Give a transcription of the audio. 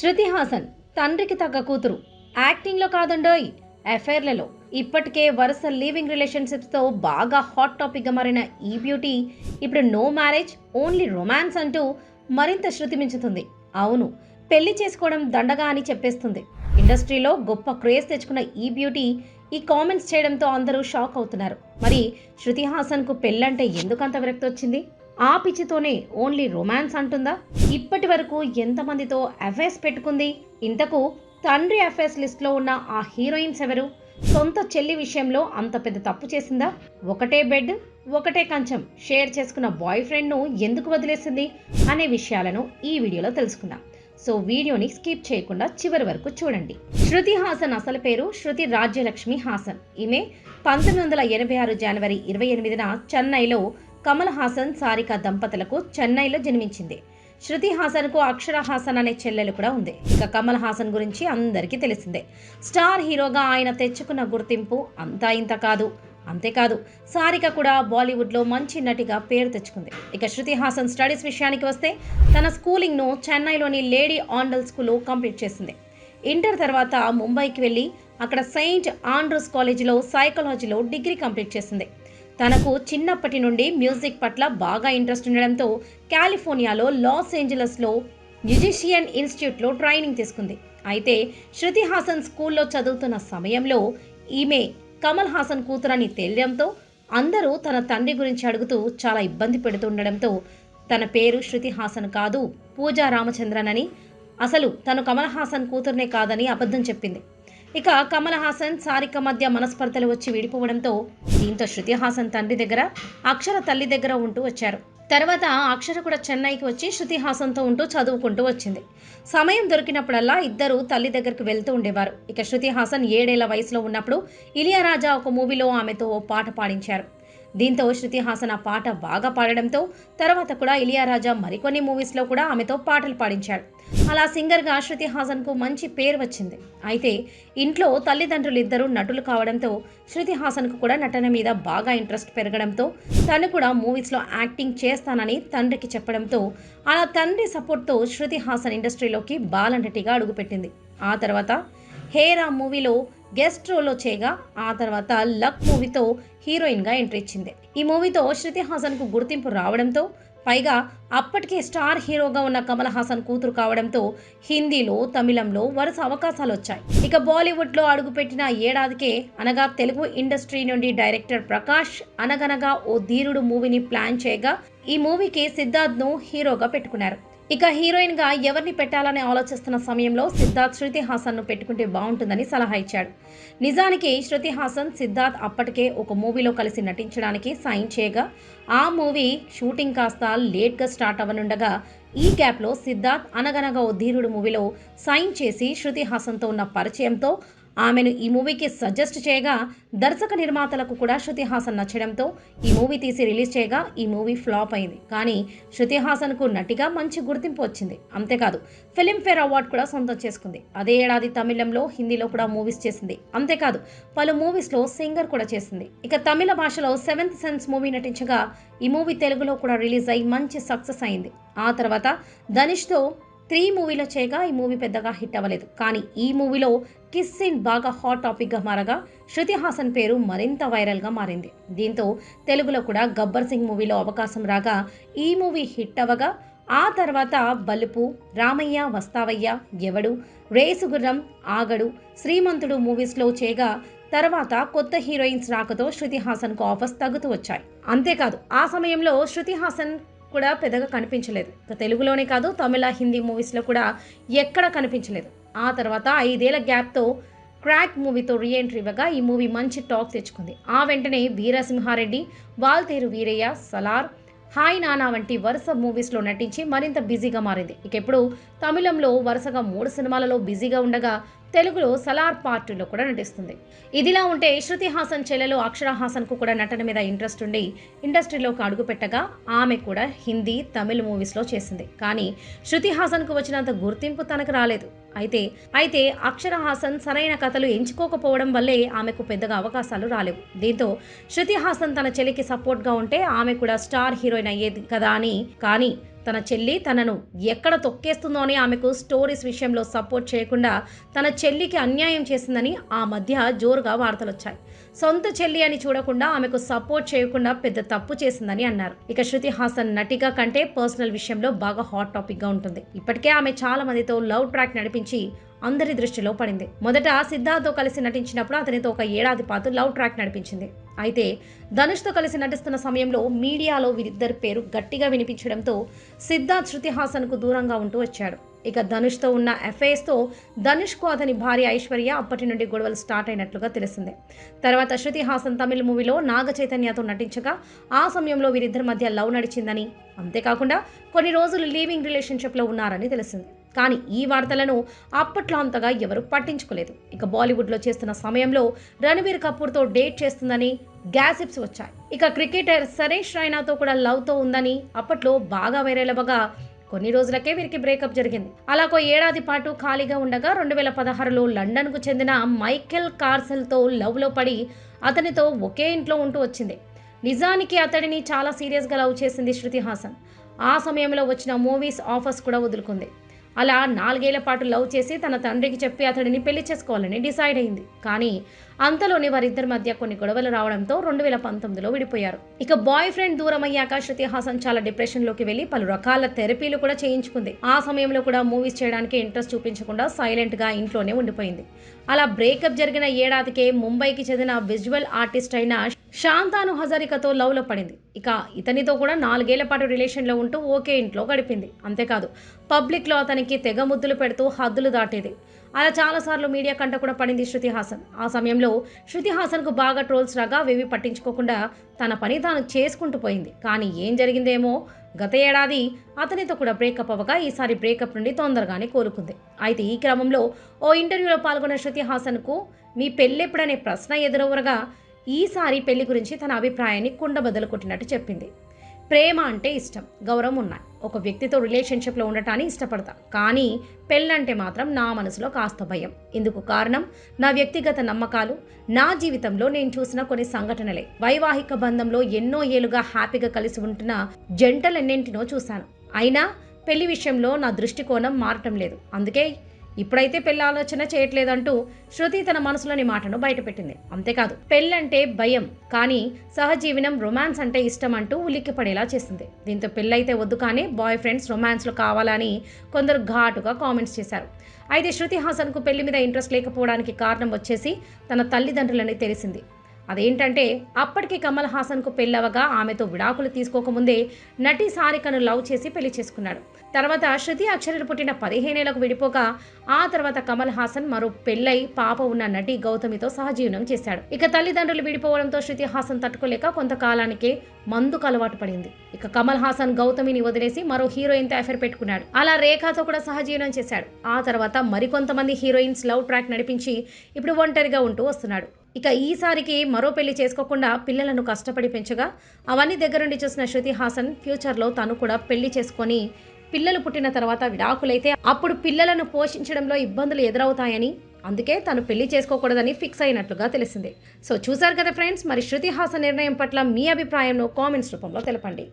శృతి హాసన్ తండ్రికి తగ్గ కూతురు. యాక్టింగ్లో కాదండోయ్ అఫైర్లలో ఇప్పటికే వరుస లివింగ్ రిలేషన్షిప్స్తో బాగా హాట్ టాపిక్గా మారిన ఈ బ్యూటీ ఇప్పుడు నో మ్యారేజ్ ఓన్లీ రొమాన్స్ అంటూ మరింత శృతి మించుతుంది అవును పెళ్ళి చేసుకోవడం దండగా అని చెప్పేస్తుంది. ఇండస్ట్రీలో గొప్ప క్రేజ్ తెచ్చుకున్న ఈ బ్యూటీ ఈ కామెంట్స్ చేయడంతో అందరూ షాక్ అవుతున్నారు. మరి శృతి హాసన్కు పెళ్ళంటే ఎందుకంత విరక్తి వచ్చింది ఆ పిచ్చితోనే ఓన్లీ రొమాన్స్ అంటుందా? ఇప్పటి వరకు ఎంతమందితో అఫైర్స్ పెట్టుకుంది? ఇంతకు తండ్రి అఫైర్స్ లిస్ట్లో ఉన్న ఆ హీరోయిన్స్ ఎవరు? సొంత చెల్లి విషయంలో అంత పెద్ద తప్పు చేసిందా? ఒకటే బెడ్ ఒకటే కంచం షేర్ చేసుకున్న బాయ్ ఫ్రెండ్ను ఎందుకు వదిలేసింది? అనే విషయాలను ఈ వీడియోలో తెలుసుకుందాం. సో వీడియోని స్కిప్ చేయకుండా చివరి వరకు చూడండి. శృతి హాసన్ అసలు పేరు శృతి రాజ్యలక్ష్మి హాసన్. ఈమె పంతొమ్మిది వందల ఎనభై ఆరు జనవరి ఇరవై ఎనిమిదిన చెన్నైలో కమల్ హాసన్ సారిక దంపతులకు చెన్నైలో జన్మించింది. శృతి హాసన్కు అక్షర హాసన్ అనే చెల్లెలు కూడా ఉంది. ఇక కమల్ హాసన్ గురించి అందరికీ తెలిసిందే. స్టార్ హీరోగా ఆయన తెచ్చుకున్న గుర్తింపు అంతా ఇంత కాదు. అంతేకాదు సారిక కూడా బాలీవుడ్లో మంచి నటిగా పేరు తెచ్చుకుంది. ఇక శృతి హాసన్ స్టడీస్ విషయానికి వస్తే తన స్కూలింగ్ను చెన్నైలోని లేడీ ఆండల్ స్కూల్లో కంప్లీట్ చేసింది. ఇంటర్ తర్వాత ముంబైకి వెళ్ళి అక్కడ సెయింట్ ఆండ్రూస్ కాలేజీలో సైకాలజీలో డిగ్రీ కంప్లీట్ చేసింది. తనకు చిన్నప్పటి నుండి మ్యూజిక్ పట్ల బాగా ఇంట్రెస్ట్ ఉండడంతో కాలిఫోర్నియాలో లాస్ ఏంజలస్లో మ్యూజిషియన్ ఇన్స్టిట్యూట్లో ట్రైనింగ్ తీసుకుంది. అయితే శృతి హాసన్ స్కూల్లో చదువుతున్న సమయంలో ఈమె కమల్ హాసన్ కూతురని తేలడంతో అందరూ తన తండ్రి గురించి అడుగుతూ చాలా ఇబ్బంది పెడుతుండడంతో తన పేరు శృతి హాసన్ కాదు పూజా రామచంద్రన్ అని. అసలు తను కమల్ హాసన్ కూతుర్నే కాదని అబద్ధం చెప్పింది. ఇక కమల్ హాసన్ సారిక మధ్య మనస్పర్ధలు వచ్చి విడిపోవడంతో దీంతో శృతి హాసన్ తండ్రి దగ్గర అక్షర తల్లి దగ్గర ఉంటూ వచ్చారు. తర్వాత అక్షర కూడా చెన్నైకి వచ్చి శృతి హాసన్తో ఉంటూ చదువుకుంటూ వచ్చింది. సమయం దొరికినప్పుడల్లా ఇద్దరు తల్లి దగ్గరికి వెళ్తూ ఉండేవారు. ఇక శృతి హాసన్ ఏడేళ్ళ వయసులో ఉన్నప్పుడు ఇలియారాజా ఒక మూవీలో ఆమెతో ఓ పాట పాడించారు. దీంతో శృతి హాసన్ ఆ పాట బాగా పాడడంతో తర్వాత కూడా ఇలియారాజా మరికొన్ని మూవీస్లో కూడా ఆమెతో పాటలు పాడించాడు. అలా సింగర్గా శృతి హాసన్కు మంచి పేరు వచ్చింది. అయితే ఇంట్లో తల్లిదండ్రులు ఇద్దరు నటులు కావడంతో శృతి హాసన్కు కూడా నటన మీద బాగా ఇంట్రెస్ట్ పెరగడంతో తను కూడా మూవీస్లో యాక్టింగ్ చేస్తానని తండ్రికి చెప్పడంతో అలా తండ్రి సపోర్ట్తో శృతి హాసన్ ఇండస్ట్రీలోకి బాలనటిగా అడుగుపెట్టింది. ఆ తర్వాత హేరా మూవీలో గెస్ట్ రోల్లో చేయగా ఆ తర్వాత లక్ మూవీతో హీరోయిన్గా ఎంట్రీ ఇచ్చింది. ఈ మూవీతో శృతి హాసన్కు గుర్తింపు రావడంతో పైగా అప్పటికే స్టార్ హీరోగా ఉన్న కమల్ హాసన్ కూతురు కావడంతో హిందీలో తమిళంలో వరుస అవకాశాలు వచ్చాయి. ఇక బాలీవుడ్లో అడుగుపెట్టిన ఏడాదికే అనగా తెలుగు ఇండస్ట్రీ నుండి డైరెక్టర్ ప్రకాష్ అనగనగా ఓ ధీరుడు మూవీని ప్లాన్ చేయగా ఈ మూవీకి సిద్ధార్థ్ను హీరోగా పెట్టుకున్నారు. ఇక హీరోయిన్గా ఎవరిని పెట్టాలని ఆలోచిస్తున్న సమయంలో సిద్ధార్థ్ శృతి హాసన్ను పెట్టుకుంటే బాగుంటుందని సలహా ఇచ్చాడు. నిజానికి శృతి హాసన్ సిద్ధార్థ్ అప్పటికే ఒక మూవీలో కలిసి నటించడానికి సైన్ చేయగా ఆ మూవీ షూటింగ్ కాస్త లేట్గా స్టార్ట్ అవ్వనుండగా ఈ గ్యాప్లో సిద్ధార్థ్ అనగనగా ఓ ధీరుడు మూవీలో సైన్ చేసి శృతి హాసన్తో ఉన్న పరిచయంతో ఆమెను ఈ మూవీకి సజెస్ట్ చేయగా దర్శక నిర్మాతలకు కూడా శృతి హాసన్ నచ్చడంతో ఈ మూవీ తీసి రిలీజ్ చేయగా ఈ మూవీ ఫ్లాప్ అయింది. కానీ శృతి హాసన్కు నటిగా మంచి గుర్తింపు వచ్చింది. అంతేకాదు ఫిలింఫేర్ అవార్డు కూడా సొంతం చేసుకుంది. అదే ఏడాది తమిళంలో హిందీలో కూడా మూవీస్ చేసింది. అంతేకాదు పలు మూవీస్లో సింగర్ కూడా చేసింది. ఇక తమిళ భాషలో సెవెంత్ సెన్స్ మూవీ నటించగా ఈ మూవీ తెలుగులో కూడా రిలీజ్ అయి మంచి సక్సెస్ అయింది. ఆ తర్వాత ధనుష్తో త్రీ మూవీలో చేయగా ఈ మూవీ పెద్దగా హిట్ అవ్వలేదు. కానీ ఈ మూవీలో కిస్ సీన్ బాగా హాట్ టాపిక్గా మారగా శృతి హాసన్ పేరు మరింత వైరల్గా మారింది. దీంతో తెలుగులో కూడా గబ్బర్ సింగ్ మూవీలో అవకాశం రాగా ఈ మూవీ హిట్ అవ్వగా ఆ తర్వాత బలుపు రామయ్య వస్తావయ్య ఎవడు రేసుగుర్రం ఆగడు శ్రీమంతుడు మూవీస్లో చేయగా తర్వాత కొత్త హీరోయిన్స్ రాకతో శృతి హాసన్కు ఆఫర్స్ తగ్గుతూ వచ్చాయి. అంతేకాదు ఆ సమయంలో శృతి హాసన్ కూడా పెద్దగా కనిపించలేదు. తెలుగులోనే కాదు తమిళ హిందీ మూవీస్లో కూడా ఎక్కడ కనిపించలేదు. ఆ తర్వాత ఐదేళ్ళ గ్యాప్తో క్రాక్ మూవీతో రీఎంట్రీ ఇవ్వగా ఈ మూవీ మంచి టాక్ తెచ్చుకుంది. ఆ వెంటనే వీరసింహారెడ్డి వాల్తేరు వీరయ్య సలార్ హాయ్ నానా వంటి వరుస మూవీస్లో నటించి మరింత బిజీగా మారింది. ఇక ఇప్పుడు తమిళంలో వరుసగా మూడు సినిమాలలో బిజీగా ఉండగా తెలుగులో సలార్ పార్ట్ కూడా నటిస్తుంది. ఇదిలా ఉంటే శృతి హాసన్ చెల్లెలు అక్షర హాసన్కు కూడా నటన మీద ఇంట్రెస్ట్ ఉండి ఇండస్ట్రీలోకి అడుగుపెట్టగా ఆమె కూడా హిందీ తమిళ మూవీస్లో చేసింది. కానీ శృతి హాసన్కు వచ్చినంత గుర్తింపు తనకు రాలేదు. అయితే అయితే అక్షర హాసన్ సరైన కథలు ఎంచుకోకపోవడం వల్లే ఆమెకు పెద్దగా అవకాశాలు రాలేవు. దీంతో శృతి హాసన్ తన చెల్లికి సపోర్ట్గా ఉంటే ఆమె కూడా స్టార్ హీరోయిన్ అయ్యేది కదా అని కానీ తన చెల్లి తనను ఎక్కడ తొక్కేస్తుందో అని ఆమెకు స్టోరీస్ విషయంలో సపోర్ట్ చేయకుండా తన చెల్లికి అన్యాయం చేసిందని ఆ మధ్య జోరుగా వార్తలు వచ్చాయి సొంత చెల్లి అని చూడకుండా ఆమెకు సపోర్ట్ చేయకుండా పెద్ద తప్పు చేసిందని అన్నారు. ఇక శృతి హాసన్ నటిగా కంటే పర్సనల్ విషయంలో బాగా హాట్ టాపిక్గా ఉంటుంది. ఇప్పటికే ఆమె చాలా మందితో లవ్ ట్రాక్ నడిపించి అందరి దృష్టిలో పడింది. మొదట సిద్ధార్థ్తో కలిసి నటించినప్పుడు అతనితో ఒక ఏడాది పాటు లవ్ ట్రాక్ నడిపించింది. అయితే ధనుష్తో కలిసి నటిస్తున్న సమయంలో మీడియాలో వీరిద్దరి పేరు గట్టిగా వినిపించడంతో సిద్ధార్థ్ శృతి హాసన్కు దూరంగా ఉంటూ వచ్చాడు. ఇక ధనుష్తో ఉన్న ఎఫ్ఐఎస్తో ధనుష్కు అతని భార్య ఐశ్వర్య అప్పటి నుండి గొడవలు స్టార్ట్ అయినట్లుగా తెలిసిందే. తర్వాత శృతి హాసన్ తమిళ మూవీలో నాగ చైతన్యతో నటించగా ఆ సమయంలో వీరిద్దరి మధ్య లవ్ నడిచిందని అంతేకాకుండా కొన్ని రోజులు లీవింగ్ రిలేషన్షిప్లో ఉన్నారని తెలిసింది. కానీ ఈ వార్తలను అప్పట్లో అంతగా ఎవరు పట్టించుకోలేదు. ఇక బాలీవుడ్లో చేస్తున్న సమయంలో రణబీర్ కపూర్తో డేట్ చేస్తుందని గ్యాసిప్స్ వచ్చాయి. ఇక క్రికెటర్ సరేష్ రైనాతో కూడా లవ్తో ఉందని అప్పట్లో బాగా వైరల్ అవ్వగా కొన్ని రోజులకే వీరికి బ్రేకప్ జరిగింది. అలా ఒక ఏడాది పాటు ఖాళీగా ఉండగా రెండు వేల పదహారులో లండన్కు చెందిన మైకెల్ కార్సెల్తో లవ్లో పడి అతనితో ఒకే ఇంట్లో ఉంటూ వచ్చింది. నిజానికి అతడిని చాలా సీరియస్గా లవ్ చేసింది శృతి హాసన్. ఆ సమయంలో వచ్చిన మూవీస్ ఆఫర్స్ కూడా వదులుకుంది. అలా నాలుగేళ్ళ పాటు లవ్ చేసి తన తండ్రికి చెప్పి అతడిని పెళ్ళి చేసుకోవాలని డిసైడ్ అయింది. కానీ అంతలోనే వారిద్దరి మధ్య కొన్ని గొడవలు రావడంతో రెండు వేల పంతొమ్మిదిలో విడిపోయారు. ఇక బాయ్ ఫ్రెండ్ దూరం అయ్యాక శృతి హాసన్ చాలా డిప్రెషన్లోకి వెళ్ళి పలు రకాల థెరపీలు కూడా చేయించుకుంది. ఆ సమయంలో కూడా మూవీస్ చేయడానికి ఇంట్రెస్ట్ చూపించకుండా సైలెంట్గా ఇంట్లోనే ఉండిపోయింది. అలా బ్రేకప్ జరిగిన ఏడాదికే ముంబైకి చెందిన విజువల్ ఆర్టిస్ట్ అయిన శాంతాను హజారికతో లవ్లో పడింది. ఇక ఇతనితో కూడా నాలుగేళ్ళ పాటు రిలేషన్లో ఉంటూ ఓకే ఇంట్లో గడిపింది. అంతేకాదు పబ్లిక్లో అతనికి తెగ ముద్దులు పెడుతూ హద్దులు దాటేది. అలా చాలాసార్లు మీడియా కంట కూడా పడింది శృతి హాసన్. ఆ సమయంలో శృతి హాసన్కు బాగా ట్రోల్స్ రాగా వేవి పట్టించుకోకుండా తన పని తాను చేసుకుంటూ పోయింది. కానీ ఏం జరిగిందేమో? గత ఏడాది అతనితో కూడా బ్రేకప్ అవ్వగా ఈసారి బ్రేకప్ నుండి తొందరగానే కోలుకుంది. అయితే ఈ క్రమంలో ఓ ఇంటర్వ్యూలో పాల్గొన్న శృతి హాసన్కు మీ పెళ్ళెప్పుడనే ప్రశ్న ఎదురవరగా ఈసారి పెళ్ళి గురించి తన అభిప్రాయాన్ని కుండబద్దలు కొట్టినట్టు చెప్పింది. ప్రేమ అంటే ఇష్టం గౌరవం ఉన్నాయి. ఒక వ్యక్తితో రిలేషన్షిప్లో ఉండటాన్ని ఇష్టపడతా. కానీ పెళ్ళంటే మాత్రం నా మనసులో కాస్త భయం. ఇందుకు కారణం నా వ్యక్తిగత నమ్మకాలు. నా జీవితంలో నేను చూసిన కొన్ని సంఘటనలే. వైవాహిక బంధంలో ఎన్నో ఏళ్ళుగా హ్యాపీగా కలిసి ఉంటున్న జంటలెన్నింటినో చూశాను. అయినా పెళ్ళి విషయంలో నా దృష్టికోణం మారటం లేదు. అందుకే ఇప్పుడైతే పెళ్ళి ఆలోచన చేయట్లేదంటూ శృతి తన మనసులోని మాటను బయటపెట్టింది. అంతేకాదు పెళ్ళంటే భయం కానీ సహజీవనం రొమాన్స్ అంటే ఇష్టం అంటూ ఉలిక్కి పడేలా చేసింది దీంతో పెళ్ళైతే వద్దు కానీ బాయ్ ఫ్రెండ్స్ రొమాన్స్లో కావాలని కొందరు ఘాటుగా కామెంట్స్ చేశారు. అయితే శృతి హాసన్కు పెళ్ళి మీద ఇంట్రెస్ట్ లేకపోవడానికి కారణం వచ్చేసి తన తల్లిదండ్రులని తెలిసింది. అదేంటంటే అప్పటికి కమల్ హాసన్కు పెళ్ళవగా ఆమెతో విడాకులు తీసుకోకముందే నటి సారికను లవ్ చేసి పెళ్ళి చేసుకున్నాడు. తర్వాత శృతి అక్షరులు పుట్టిన పదిహేనేళ్ళకు విడిపోగా ఆ తర్వాత కమల్ హాసన్ మరో పెళ్ళై పాప ఉన్న నటి గౌతమితో సహజీవనం చేశాడు. ఇక తల్లిదండ్రులు విడిపోవడంతో శృతి హాసన్ తట్టుకోలేక కొంతకాలానికే మందుకు అలవాటు పడింది. ఇక కమల్ హాసన్ గౌతమిని వదిలేసి మరో హీరోయిన్తో అఫేర్ పెట్టుకున్నాడు. అలా రేఖతో కూడా సహజీవనం చేశాడు. ఆ తర్వాత మరికొంతమంది హీరోయిన్స్ లవ్ ట్రాక్ నడిపించి ఇప్పుడు ఒంటరిగా ఉంటూ వస్తున్నాడు. ఇక ఈసారికి మరో పెళ్ళి చేసుకోకుండా పిల్లలను కష్టపడి పెంచగా అవన్నీ దగ్గరుండి చూసిన శృతి హాసన్ ఫ్యూచర్లో తను కూడా పెళ్ళి చేసుకొని పిల్లలు పుట్టిన తర్వాత విడాకులైతే అప్పుడు పిల్లలను పోషించడంలో ఇబ్బందులు ఎదురవుతాయని అందుకే తను పెళ్ళి చేసుకోకూడదని ఫిక్స్ అయినట్లుగా తెలిసింది. సో చూసారు కదా ఫ్రెండ్స్ మరి శృతి హాసన్ నిర్ణయం పట్ల మీ అభిప్రాయంను కామెంట్స్ రూపంలో తెలపండి.